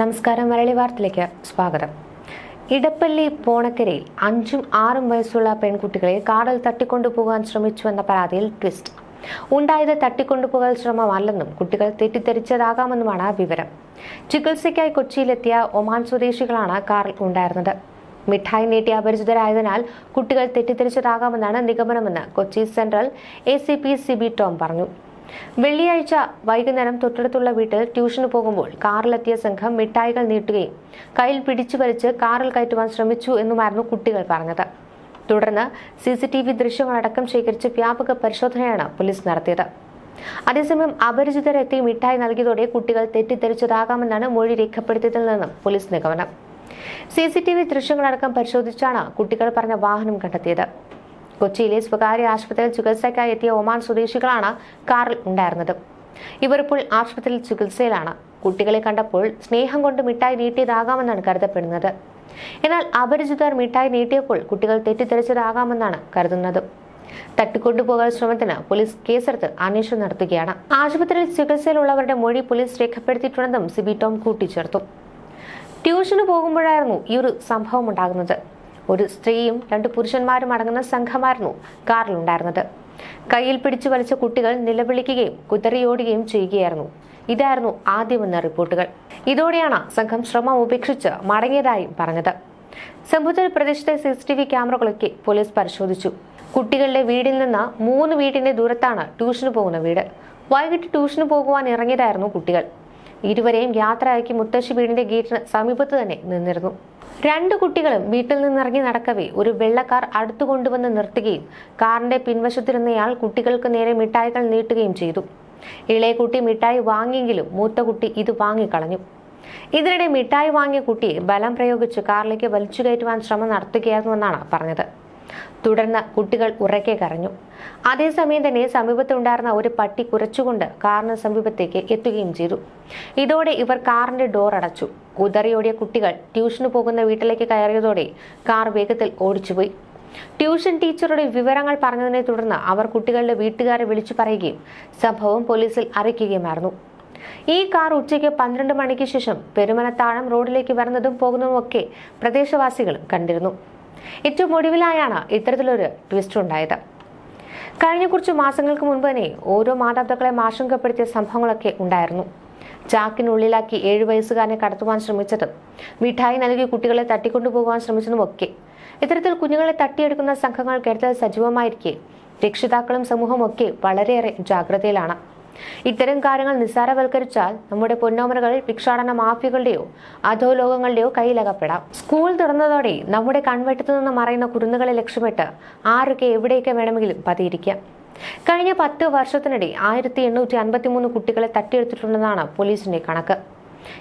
നമസ്കാരം മലയാളി വാർത്തയിലേക്ക് സ്വാഗതം. ഇടപ്പള്ളി പോണക്കരയിൽ അഞ്ചും ആറും വയസ്സുള്ള പെൺകുട്ടികളെ കാറിൽ തട്ടിക്കൊണ്ടുപോകാൻ ശ്രമിച്ചുവെന്ന പരാതിയിൽ ട്വിസ്റ്റ്. ഉണ്ടായത് തട്ടിക്കൊണ്ടുപോകൽ ശ്രമമല്ലെന്നും കുട്ടികൾ തെറ്റിദ്ധരിച്ചതാകാമെന്നുമാണ് വിവരം. ചികിത്സയ്ക്കായി കൊച്ചിയിലെത്തിയ ഒമാൻ സ്വദേശികളാണ് കാറിൽ ഉണ്ടായിരുന്നത്. മിഠായി നീട്ടി അപരിചിതരായതിനാൽ കുട്ടികൾ തെറ്റിദ്ധരിച്ചതാകാമെന്നാണ് നിഗമനമെന്ന് Kochi central A C P C B Tom പറഞ്ഞു. വെള്ളിയാഴ്ച വൈകുന്നേരം തൊട്ടടുത്തുള്ള വീട്ടിൽ ട്യൂഷന് പോകുമ്പോൾ കാറിലെത്തിയ സംഘം മിഠായികൾ നീട്ടുകയും കയ്യിൽ പിടിച്ചു വലിച്ച് കാറിൽ കയറ്റുവാൻ ശ്രമിച്ചു എന്നുമായിരുന്നു കുട്ടികൾ പറഞ്ഞത്. തുടർന്ന് സി സി ടി വി ദൃശ്യങ്ങളടക്കം ശേഖരിച്ച് വ്യാപക പരിശോധനയാണ് പോലീസ് നടത്തിയത്. അതേസമയം അപരിചിതരെത്തി മിഠായി നൽകിയതോടെ കുട്ടികൾ തെറ്റിദ്ധരിച്ചതാകാമെന്നാണ് മൊഴി രേഖപ്പെടുത്തിയതിൽ നിന്നും പോലീസ് നിഗമനം. സി സി ടി വി ദൃശ്യങ്ങളടക്കം പരിശോധിച്ചാണ് കുട്ടികൾ പറഞ്ഞ വാഹനം കണ്ടെത്തിയത്. കൊച്ചിയിലെ സ്വകാര്യ ആശുപത്രിയിൽ ചികിത്സയ്ക്കായി എത്തിയ ഒമാൻ സ്വദേശികളാണ് കാറിൽ ഉണ്ടായിരുന്നത്. ഇവർ ഇപ്പോൾ ആശുപത്രിയിൽ ചികിത്സയിലാണ്. കുട്ടികളെ കണ്ടപ്പോൾ സ്നേഹം കൊണ്ട് മിഠായി നീട്ടിയതാകാമെന്നാണ് കരുതപ്പെടുന്നത്. എന്നാൽ അപരിചിതർ മിഠായി നീട്ടിയപ്പോൾ കുട്ടികൾ തെറ്റിദ്ധരിച്ചതാകാമെന്നാണ് കരുതുന്നത്. തട്ടിക്കൊണ്ടുപോകാൻ ശ്രമത്തിന് പോലീസ് കേസെടുത്ത് അന്വേഷണം നടത്തുകയാണ്. ആശുപത്രിയിൽ ചികിത്സയിലുള്ളവരുടെ മൊഴി പോലീസ് രേഖപ്പെടുത്തിയിട്ടുണ്ടെന്നും സിബി ടോം കൂട്ടിച്ചേർത്തു. ട്യൂഷന് പോകുമ്പോഴായിരുന്നു ഈ ഒരു സംഭവം ഉണ്ടാകുന്നത്. ഒരു സ്ത്രീയും രണ്ട് പുരുഷന്മാരും അടങ്ങുന്ന സംഘമായിരുന്നു കാറിലുണ്ടായിരുന്നത്. കയ്യിൽ പിടിച്ചു വലിച്ച കുട്ടികൾ നിലവിളിക്കുകയും കുതറിയോടുകയും ചെയ്യുകയായിരുന്നു. ഇതായിരുന്നു ആദ്യമെന്ന റിപ്പോർട്ടുകൾ. ഇതോടെയാണ് സംഘം ശ്രമം ഉപേക്ഷിച്ച് മടങ്ങിയതായും പറഞ്ഞത്. സംഭവത്തിൽ പ്രദേശത്തെ സി സി ടി വി ക്യാമറകളൊക്കെ പോലീസ് പരിശോധിച്ചു. കുട്ടികളുടെ വീടിൽ നിന്ന് മൂന്ന് വീടിന്റെ ദൂരത്താണ് ട്യൂഷന് പോകുന്ന വീട്. വൈകിട്ട് ട്യൂഷന് പോകുവാൻ ഇറങ്ങിയതായിരുന്നു കുട്ടികൾ. ഇരുവരെയും യാത്രയാക്കി മുത്തശ്ശി വീടിന്റെ ഗേറ്റിന് സമീപത്ത് തന്നെ നിന്നിരുന്നു. രണ്ട് കുട്ടികളും വീട്ടിൽ നിന്നിറങ്ങി നടക്കവേ ഒരു വെള്ളക്കാർ അടുത്തു കൊണ്ടുവന്ന് നിർത്തുകയും കാറിന്റെ പിൻവശത്തിരുന്നയാൾ കുട്ടികൾക്ക് നേരെ മിഠായികൾ നീട്ടുകയും ചെയ്തു. ഇളയ കുട്ടി മിഠായി വാങ്ങിയെങ്കിലും മൂത്ത കുട്ടി ഇത് വാങ്ങിക്കളഞ്ഞു. ഇതിനിടെ മിഠായി വാങ്ങിയ കുട്ടിയെ ബലം പ്രയോഗിച്ച് കാറിലേക്ക് വലിച്ചു കയറ്റുവാൻ ശ്രമം നടത്തുകയായിരുന്നുവെന്നാണ് പറഞ്ഞത്. തുടർന്ന് കുട്ടികൾ ഉറക്കെ കരഞ്ഞു. അതേസമയം തന്നെ സമീപത്തുണ്ടായിരുന്ന ഒരു പട്ടി കുറച്ചുകൊണ്ട് കാറിന് സമീപത്തേക്ക് എത്തുകയും ചെയ്തു. ഇതോടെ ഇവർ കാറിന്റെ ഡോർ അടച്ചു. കുതറിയോടിയ കുട്ടികൾ ട്യൂഷന് പോകുന്ന വീട്ടിലേക്ക് കയറിയതോടെ കാർ വേഗത്തിൽ ഓടിച്ചുപോയി. ട്യൂഷൻ ടീച്ചറുടെ വിവരങ്ങൾ പറഞ്ഞതിനെ തുടർന്ന് അവർ കുട്ടികളുടെ വീട്ടുകാരെ വിളിച്ചു പറയുകയും സംഭവം പോലീസിൽ അറിയിക്കുകയുമായിരുന്നു. ഈ കാർ ഉച്ചയ്ക്ക് പന്ത്രണ്ട് മണിക്ക് ശേഷം പെരുമനത്താഴം റോഡിലേക്ക് വരുന്നതും പോകുന്നതും ഒക്കെ പ്രദേശവാസികളും കണ്ടിരുന്നു. ഏറ്റവും ഒടുവിലായാണ് ഇത്തരത്തിലൊരു ട്വിസ്റ്റ് ഉണ്ടായത്. കഴിഞ്ഞ കുറച്ച് മാസങ്ങൾക്ക് മുൻപ് തന്നെ ഓരോ മാതാപിതാക്കളെ ആശങ്കപ്പെടുത്തിയ സംഭവങ്ങളൊക്കെ ഉണ്ടായിരുന്നു. ചാക്കിനുള്ളിലാക്കി ഏഴ് വയസ്സുകാരനെ കടത്തുവാൻ ശ്രമിച്ചതും മിഠായി നൽകി കുട്ടികളെ തട്ടിക്കൊണ്ടുപോകാൻ ശ്രമിച്ചതും ഒക്കെ ഇത്തരത്തിൽ കുഞ്ഞുങ്ങളെ തട്ടിയെടുക്കുന്ന സംഘങ്ങൾ കേരളത്തിൽ സജീവമായിരിക്കെ. രക്ഷിതാക്കളും സമൂഹമൊക്കെ വളരെയേറെ ജാഗ്രതയിലാണ്. ഇത്തരം കാര്യങ്ങൾ നിസ്സാരവൽക്കരിച്ചാൽ നമ്മുടെ പൊന്നോമനകൾ ഭിക്ഷാടന മാഫിയകളുടെയോ അധോലോകങ്ങളുടെയോ കയ്യിലകപ്പെടാം. സ്കൂൾ തുറന്നതോടെ നമ്മുടെ കൺവെട്ടത്തു നിന്ന് മറയുന്ന കുരുന്നുകളെ ലക്ഷ്യമിട്ട് ആരൊക്കെ എവിടെയൊക്കെ വേണമെങ്കിലും പതിയിരിക്കാം. കഴിഞ്ഞ പത്ത് വർഷത്തിനിടെ ആയിരത്തി എണ്ണൂറ്റി അൻപത്തിമൂന്ന് കുട്ടികളെ തട്ടിയെടുത്തിട്ടുണ്ടെന്നാണ് പോലീസിന്റെ കണക്ക്.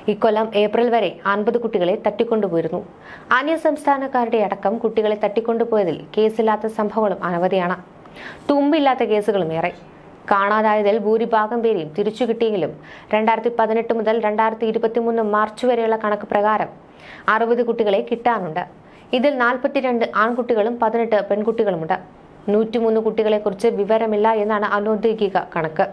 ഇക്കൊല്ലം ഏപ്രിൽ വരെ അൻപത് കുട്ടികളെ തട്ടിക്കൊണ്ടുപോയിരുന്നു. അന്യ സംസ്ഥാനക്കാരുടെ അടക്കം കുട്ടികളെ തട്ടിക്കൊണ്ടുപോയതിൽ കേസില്ലാത്ത സംഭവങ്ങളും അനവധിയാണ്. തുമ്പില്ലാത്ത കേസുകളും ഏറെ. കാണാതായതിൽ ഭൂരിഭാഗം പേരെയും തിരിച്ചു കിട്ടിയെങ്കിലും രണ്ടായിരത്തി പതിനെട്ട് മുതൽ രണ്ടായിരത്തി ഇരുപത്തിമൂന്ന് മാർച്ച് വരെയുള്ള കണക്ക് പ്രകാരം അറുപത് കുട്ടികളെ കിട്ടാനുണ്ട്. ഇതിൽ നാൽപ്പത്തിരണ്ട് ആൺകുട്ടികളും പതിനെട്ട് പെൺകുട്ടികളുമുണ്ട്. നൂറ്റിമൂന്ന് കുട്ടികളെക്കുറിച്ച് വിവരമില്ല എന്നാണ് അനൗദ്യോഗിക കണക്ക്.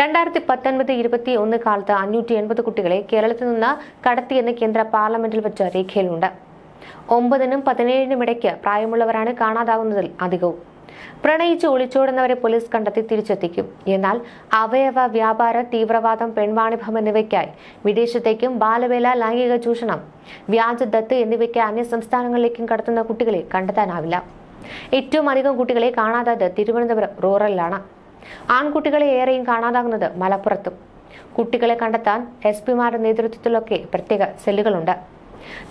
രണ്ടായിരത്തി പത്തൊൻപത് ഇരുപത്തി ഒന്ന് കാലത്ത് അഞ്ഞൂറ്റി എൺപത് കുട്ടികളെ കേരളത്തിൽ നിന്ന് കടത്തിയെന്ന് കേന്ദ്ര പാർലമെന്റിൽ വെച്ച രേഖയിലുണ്ട്. ഒമ്പതിനും പതിനേഴിനും ഇടയ്ക്ക് പ്രായമുള്ളവരാണ് കാണാതാകുന്നതിൽ അധികവും. പ്രണയിച്ച് ഒളിച്ചോടുന്നവരെ പോലീസ് കണ്ടെത്തി തിരിച്ചെത്തിക്കും. എന്നാൽ അവയവ വ്യാപാര തീവ്രവാദം പെൺവാണിഭം എന്നിവയ്ക്കായി വിദേശത്തേക്കും ബാലവേല ലൈംഗിക ചൂഷണം വ്യാജ ദത്ത് എന്നിവയ്ക്ക് അന്യ സംസ്ഥാനങ്ങളിലേക്കും കടത്തുന്ന കുട്ടികളെ കണ്ടെത്താനാവില്ല. ഏറ്റവും അധികം കുട്ടികളെ കാണാതായത് തിരുവനന്തപുരം റൂറലിലാണ്. ആൺകുട്ടികളെ ഏറെയും കാണാതാകുന്നത് മലപ്പുറത്തും. കുട്ടികളെ കണ്ടെത്താൻ എസ് പിമാരുടെ നേതൃത്വത്തിലൊക്കെ പ്രത്യേക സെല്ലുകളുണ്ട്.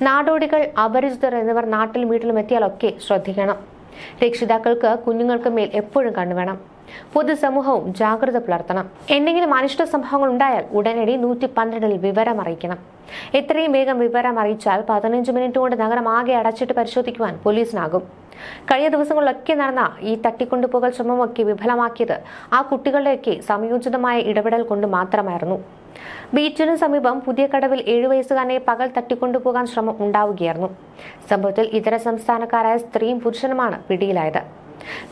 നാടോടികൾ അപരിചിതർ എന്നിവർ നാട്ടിലും വീട്ടിലും എത്തിയാലൊക്കെ ശ്രദ്ധിക്കണം. രക്ഷിതാക്കൾക്ക് കുഞ്ഞുങ്ങൾക്ക് മേൽ എപ്പോഴും കണ്ണുവേണം. പൊതുസമൂഹവും ജാഗ്രത പുലർത്തണം. എന്തെങ്കിലും അനിഷ്ട സംഭവങ്ങൾ ഉണ്ടായാൽ ഉടനടി നൂറ്റി പന്ത്രണ്ടിൽ വിവരം അറിയിക്കണം. എത്രയും വേഗം വിവരം അറിയിച്ചാൽ പതിനഞ്ച് മിനിറ്റ് കൊണ്ട് നഗരം ആകെ അടച്ചിട്ട് പരിശോധിക്കുവാൻ പോലീസിനാകും. കഴിഞ്ഞ ദിവസങ്ങളിലൊക്കെ നടന്ന ഈ തട്ടിക്കൊണ്ടുപോകൽ ശ്രമമൊക്കെ വിഫലമാക്കിയത് ആ കുട്ടികളുടെയൊക്കെ സംയോജിതമായ ഇടപെടൽ കൊണ്ട് മാത്രമായിരുന്നു. ബീച്ചിന് സമീപം പുതിയ കടവിൽ ഏഴു വയസ്സുകാരനെ പകൽ തട്ടിക്കൊണ്ടുപോകാൻ ശ്രമം ഉണ്ടാവുകയായിരുന്നു. സംഭവത്തിൽ ഇതര സംസ്ഥാനക്കാരായ സ്ത്രീയും പുരുഷനുമാണ് പിടിയിലായത്.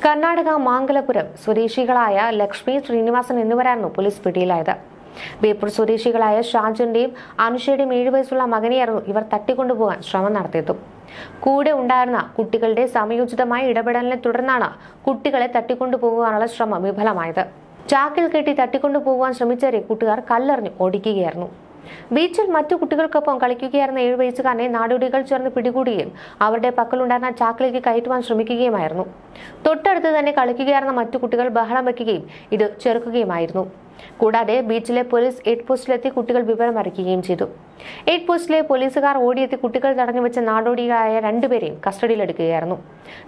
കർണാടക മാംഗലപുരം സ്വദേശികളായ ലക്ഷ്മി ശ്രീനിവാസൻ എന്നിവരായിരുന്നു പോലീസ് പിടിയിലായത്. ബേപ്പൂർ സ്വദേശികളായ ഷാജുന്റെയും അനുഷയുടെയും ഏഴു വയസ്സുള്ള മകനെയായിരുന്നു ഇവർ തട്ടിക്കൊണ്ടുപോകാൻ ശ്രമം നടത്തിയതും. കൂടെ ഉണ്ടായിരുന്ന കുട്ടികളുടെ സമയോചിതമായ ഇടപെടലിനെ തുടർന്നാണ് കുട്ടികളെ തട്ടിക്കൊണ്ടുപോകാനുള്ള ശ്രമം വിഫലമായത്. ചാക്കിൽ കെട്ടി തട്ടിക്കൊണ്ടുപോകാൻ ശ്രമിച്ചവരെ കൂട്ടുകാർ കല്ലെറിഞ്ഞ് ഓടിക്കുകയായിരുന്നു. ബീച്ചിൽ മറ്റു കുട്ടികൾക്കൊപ്പം കളിക്കുകയായിരുന്ന ഏഴ് വയസ്സുകാരനെ നാടോടികൾ ചേർന്ന് പിടികൂടുകയും അവരുടെ പക്കലുണ്ടായിരുന്ന ചാക്കിലേക്ക് കയറ്റുവാൻ ശ്രമിക്കുകയുമായിരുന്നു. തൊട്ടടുത്ത് തന്നെ കളിക്കുകയായിരുന്ന മറ്റു കുട്ടികൾ ബഹളം വയ്ക്കുകയും ഇത് ചെറുക്കുകയുമായിരുന്നു. കൂടാതെ ബീച്ചിലെ പോലീസ് എയ്ഡ് പോസ്റ്റിലെത്തി കുട്ടികൾ വിവരം അറിയിക്കുകയും ചെയ്തു. എയ്ഡ് പോസ്റ്റിലെ പോലീസുകാർ ഓടിയെത്തി കുട്ടികൾ തടഞ്ഞു വെച്ച നാടോടികളായ രണ്ടുപേരെയും കസ്റ്റഡിയിലെടുക്കുകയായിരുന്നു.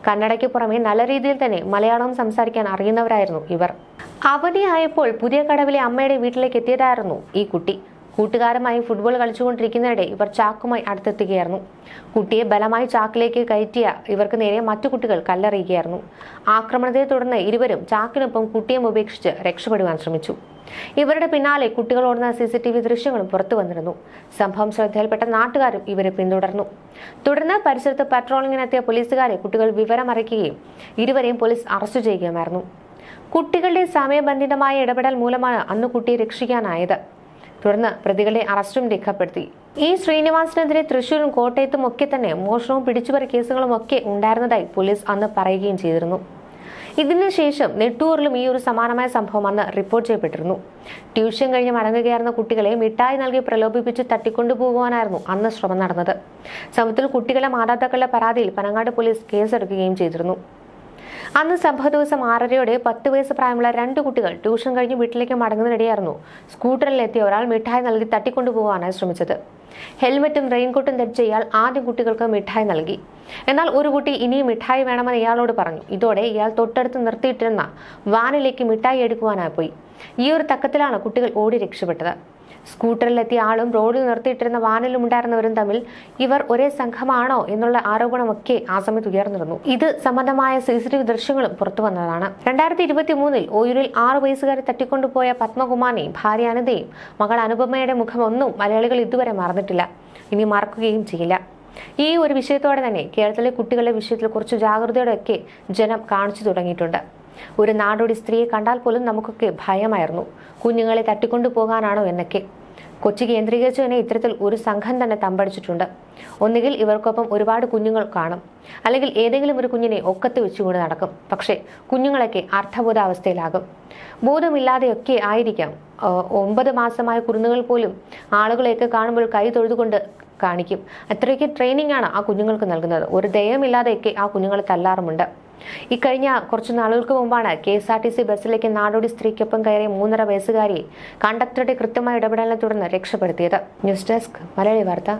കന്നഡയ്ക്ക് പുറമെ നല്ല രീതിയിൽ തന്നെ മലയാളം സംസാരിക്കാൻ അറിയുന്നവരായിരുന്നു ഇവർ. അവധിയായപ്പോൾ പുതിയ കടവിലെ അമ്മയുടെ വീട്ടിലേക്ക് എത്തിയതായിരുന്നു ഈ കുട്ടി. കൂട്ടുകാരുമായി ഫുട്ബോൾ കളിച്ചുകൊണ്ടിരിക്കുന്നതിനിടെ ഇവർ ചാക്കുമായി അടുത്തെത്തുകയായിരുന്നു. കുട്ടിയെ ബലമായി ചാക്കിലേക്ക് കയറ്റിയ ഇവർക്ക് നേരെ മറ്റു കുട്ടികൾ കല്ലെറിയുകയായിരുന്നു. ആക്രമണത്തെ തുടർന്ന് ഇരുവരും ചാക്കിനൊപ്പം കുട്ടിയെ ഉപേക്ഷിച്ച് രക്ഷപ്പെടുവാൻ ശ്രമിച്ചു. ഇവരുടെ പിന്നാലെ കുട്ടികൾ ഓടുന്ന സി സി ടി വി ദൃശ്യങ്ങളും പുറത്തു വന്നിരുന്നു. സംഭവം ശ്രദ്ധയിൽപ്പെട്ട നാട്ടുകാരും ഇവരെ പിന്തുടർന്നു. തുടർന്ന് പരിസരത്ത് പട്രോളിങ്ങിനെത്തിയ പോലീസുകാരെ കുട്ടികൾ വിവരമറിയിക്കുകയും ഇരുവരെയും പോലീസ് അറസ്റ്റ് ചെയ്യുകയുമായിരുന്നു. കുട്ടികളുടെ സമയബന്ധിതമായ ഇടപെടൽ മൂലമാണ് അന്ന് കുട്ടിയെ രക്ഷിക്കാനായത്. തുടർന്ന് പ്രതികളെ അറസ്റ്റും രേഖപ്പെടുത്തി. ഈ ശ്രീനിവാസിനെതിരെ തൃശൂരും കോട്ടയത്തും ഒക്കെ തന്നെ മോഷണവും പിടിച്ചുപറി കേസുകളും ഒക്കെ ഉണ്ടായിരുന്നതായി പോലീസ് അന്ന് പറയുകയും ചെയ്തിരുന്നു. ഇതിനുശേഷം നെട്ടൂറിലും ഈ ഒരു സമാനമായ സംഭവം അന്ന് റിപ്പോർട്ട് ചെയ്യപ്പെട്ടിരുന്നു. ട്യൂഷൻ കഴിഞ്ഞ് മടങ്ങുകയായിരുന്ന കുട്ടികളെ മിഠായി നൽകി പ്രലോഭിപ്പിച്ച് തട്ടിക്കൊണ്ടുപോകുവാനായിരുന്നു അന്ന് ശ്രമം നടന്നത്. സംഭവത്തിൽ കുട്ടികളെ മാതാപിതാക്കളുടെ പരാതിയിൽ പനങ്ങാട് പോലീസ് കേസെടുക്കുകയും ചെയ്തിരുന്നു. അന്ന് സംഭവ ദിവസം ആറരയോടെ പത്ത് വയസ്സ് പ്രായമുള്ള രണ്ട് കുട്ടികൾ ട്യൂഷൻ കഴിഞ്ഞ് വീട്ടിലേക്ക് മടങ്ങുന്നതിനിടെയായിരുന്നു സ്കൂട്ടറിലെത്തിയ ഒരാൾ മിഠായി നൽകി തട്ടിക്കൊണ്ടുപോകാനായി ശ്രമിച്ചത്. ഹെൽമറ്റും റെയിൻകോട്ടും ധരിച്ച ഇയാൾ ആദ്യം കുട്ടികൾക്ക് മിഠായി നൽകി. എന്നാൽ ഒരു കുട്ടി ഇനിയും മിഠായി വേണമെന്ന് ഇയാളോട് പറഞ്ഞു. ഇതോടെ ഇയാൾ തൊട്ടടുത്ത് നിർത്തിയിട്ടിരുന്ന വാനിലേക്ക് മിഠായി എടുക്കുവാനായി പോയി. ഈ ഒരു തക്കത്തിലാണ് കുട്ടികൾ ഓടി രക്ഷപ്പെട്ടത്. സ്കൂട്ടറിലെത്തിയ ആളും റോഡിൽ നിർത്തിയിട്ടിരുന്ന വാനിലും ഉണ്ടായിരുന്നവരും തമ്മിൽ ഇവർ ഒരേ സംഘമാണോ എന്നുള്ള ആരോപണമൊക്കെ ആ സമയത്ത് ഉയർന്നിരുന്നു. ഇത് സംബന്ധമായ സി സി ടി വി ദൃശ്യങ്ങളും പുറത്തു വന്നതാണ്. രണ്ടായിരത്തി ഇരുപത്തി മൂന്നിൽ ഓയൂരിൽ ആറു വയസ്സുകാരെ തട്ടിക്കൊണ്ടുപോയ പത്മകുമാറിനെയും ഭാര്യ അനിതയും മകൾ അനുപമയുടെ മുഖമൊന്നും മലയാളികൾ ഇതുവരെ മറന്നിട്ടില്ല. ഇനി മറക്കുകയും ചെയ്യില്ല. ഈ ഒരു വിഷയത്തോടെ തന്നെ കേരളത്തിലെ കുട്ടികളുടെ വിഷയത്തിൽ കുറച്ച് ജാഗ്രതയോടെയൊക്കെ ജനം കാണിച്ചു തുടങ്ങിയിട്ടുണ്ട്. ഒരു നാടോടി സ്ത്രീയെ കണ്ടാൽ പോലും നമുക്കൊക്കെ ഭയമായിരുന്നു. കുഞ്ഞുങ്ങളെ തട്ടിക്കൊണ്ടു പോകാനാണോ എന്നൊക്കെ. കൊച്ചി കേന്ദ്രീകരിച്ചു തന്നെ ഇത്തരത്തിൽ ഒരു സംഘം തന്നെ തമ്പടിച്ചിട്ടുണ്ട്. ഒന്നുകിൽ ഇവർക്കൊപ്പം ഒരുപാട് കുഞ്ഞുങ്ങൾ കാണും. അല്ലെങ്കിൽ ഏതെങ്കിലും ഒരു കുഞ്ഞിനെ ഒക്കത്ത് വെച്ചുകൊണ്ട് നടക്കും. പക്ഷേ കുഞ്ഞുങ്ങളൊക്കെ അർത്ഥബോധാവസ്ഥയിലാകും ബോധമില്ലാതെയൊക്കെ ആയിരിക്കാം. ഒമ്പത് മാസമായ കുരുന്നുകൾ പോലും ആളുകളെയൊക്കെ കാണുമ്പോൾ കൈ തൊഴുതുകൊണ്ട് കാണിക്കും. അത്രയ്ക്ക് ട്രെയിനിങ് ആണ് ആ കുഞ്ഞുങ്ങൾക്ക് നൽകുന്നത്. ഒരു ദയമില്ലാതെയൊക്കെ ആ കുഞ്ഞുങ്ങളെ തല്ലാറുമുണ്ട്. ഇക്കഴിഞ്ഞ കുറച്ച് നാളുകൾക്ക് മുമ്പാണ് K S R T C ബസ്സിലേക്ക് നാടോടി സ്ത്രീക്കൊപ്പം കയറിയ മൂന്നര വയസ്സുകാരി കണ്ടക്ടറുടെ കൃത്യമായ ഇടപെടലിനെ തുടർന്ന് രക്ഷപ്പെടുത്തിയത്. ന്യൂസ് ഡെസ്ക് മലയാളി വാർത്ത.